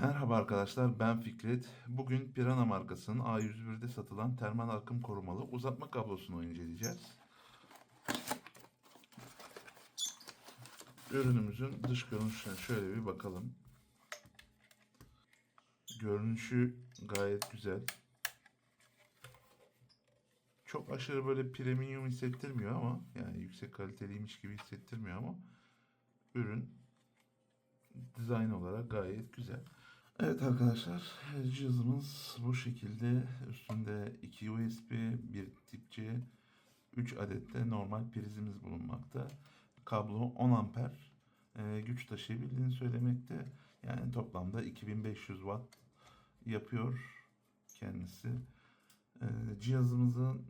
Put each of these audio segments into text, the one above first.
Merhaba arkadaşlar ben Fikret. Bugün Pirana markasının A101'de satılan termal akım korumalı uzatma kablosunu inceleyeceğiz. Ürünümüzün dış görünüşüne şöyle bir bakalım. Görünüşü gayet güzel. Çok aşırı böyle premium hissettirmiyor ama yani yüksek kaliteliymiş gibi hissettirmiyor ama ürün dizayn olarak gayet güzel. Evet arkadaşlar cihazımız bu şekilde üstünde 2 USB, bir tip C, 3 adet de normal prizimiz bulunmakta. Kablo 10 amper e, güç taşıyabildiğini söylemekte. Yani toplamda 2500 watt yapıyor kendisi. E, cihazımızın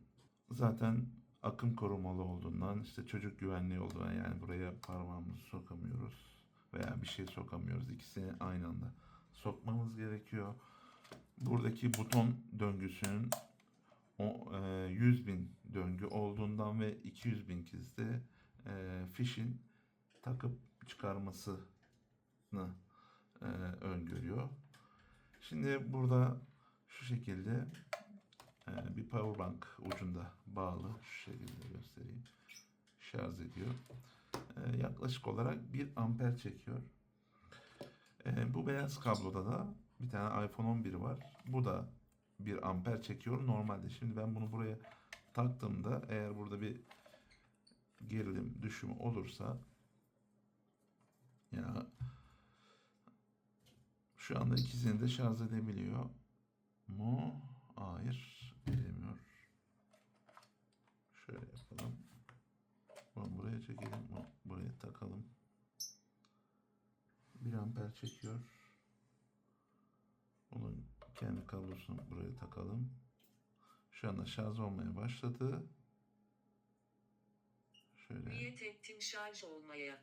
zaten akım korumalı olduğundan işte çocuk güvenliği olduğundan yani buraya parmağımızı sokamıyoruz veya bir şey sokamıyoruz. İkisini aynı anda sokmamız gerekiyor. Buradaki buton döngüsünün o, e, 100 bin döngü olduğundan ve 200 bin kez de e, fişin takıp çıkarmasını e, öngörüyor. Şimdi burada şu şekilde e, bir powerbank ucunda bağlı şu şekilde göstereyim. Şarj ediyor. E, yaklaşık olarak 1 amper çekiyor. E, bu beyaz kabloda da bir tane iPhone 11 var. Bu da 1 amper çekiyor normalde. Şimdi ben bunu buraya taktığımda eğer burada bir gerilim düşümü olursa ya şu anda ikisini de şarj edebiliyor mu? Hayır, edemiyor. Şöyle yapalım. Bunu buraya çekelim, buraya takalım. 1 amper çekiyor. Onun kendi kablosunu buraya takalım. Şu anda şarj olmaya başladı. Şöyle Niyet ettim şarj olmaya.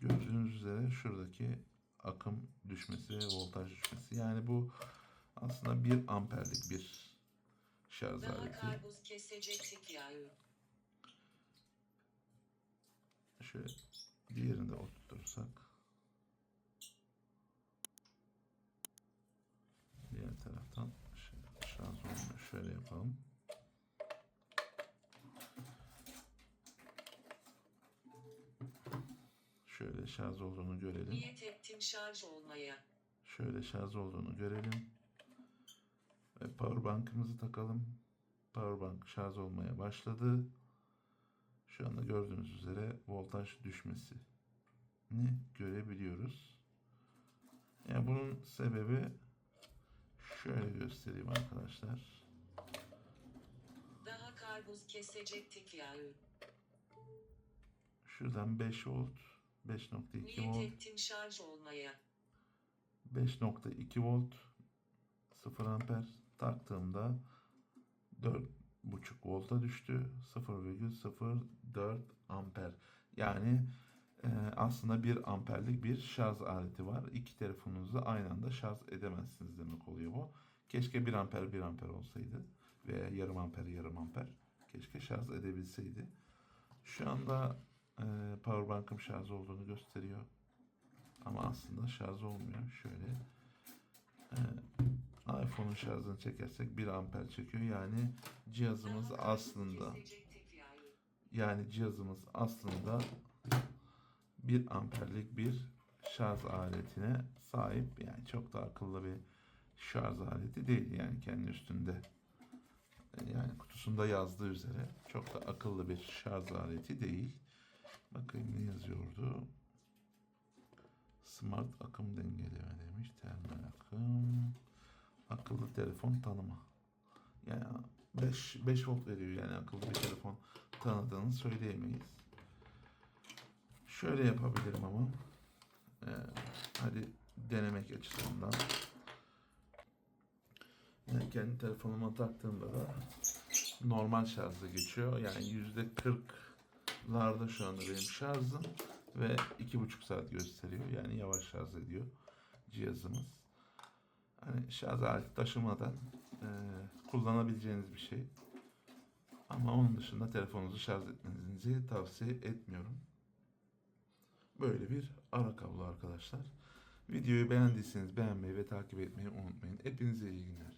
gördüğünüz üzere şuradaki akım düşmesi ve voltaj düşmesi. Yani bu aslında 1 amperlik bir şarj Daha aleti. karpuz kesecektik yahu. Şöyle diğerini de oturtursak. Diğer taraftan şöyle şarj olmuyor. Şöyle şarj olduğunu görelim. Niyet ettim şarj olmaya. Şöyle şarj olduğunu görelim. Ve powerbank'ımızı takalım. Powerbank şarj olmaya başladı. Şu anda gördüğünüz üzere voltaj düşmesi ni görebiliyoruz. Yani bunun sebebi şöyle göstereyim arkadaşlar. Karpuz kesecektik yahu. Şuradan 5 volt, 5.2 Niyet volt, ettim şarj olmaya. 5.2 volt 0 amper taktığımda 4.5 volta düştü. 0,04 amper. Yani e, aslında 1 amperlik bir şarj aleti var. İki telefonunuzu aynı anda şarj edemezsiniz demek oluyor bu. Keşke 1 amper 1 amper olsaydı veya yarım amper yarım amper. Keşke şarj edebilseydi. Şu anda e, powerbank'ım şarj olduğunu gösteriyor. Ama aslında şarj olmuyor. Şöyle e, iPhone'un şarjını çekersek 1 amper çekiyor. Yani cihazımız aslında yani cihazımız aslında 1 amperlik bir şarj aletine sahip. Yani çok da akıllı bir şarj aleti değil. Yani kendi üstünde yani kutusunda yazdığı üzere çok da akıllı bir şarj aleti değil. Bakayım ne yazıyordu. Smart akım dengeleme demiş. Termal akım. Akıllı telefon tanıma. Yani 5 5 volt veriyor yani akıllı bir telefon tanıdığını söyleyemeyiz. Şöyle yapabilirim ama. Ee, hadi denemek açısından. Kendi telefonuma taktığımda da normal şarjda geçiyor. Yani yüzde 40'larda şu anda benim şarjım ve iki buçuk saat gösteriyor. Yani yavaş şarj ediyor cihazımız. Hani şarj aleti taşımadan e, kullanabileceğiniz bir şey. Ama onun dışında telefonunuzu şarj etmenizi tavsiye etmiyorum. Böyle bir ara kablo arkadaşlar. Videoyu beğendiyseniz beğenmeyi ve takip etmeyi unutmayın. Hepinize iyi günler.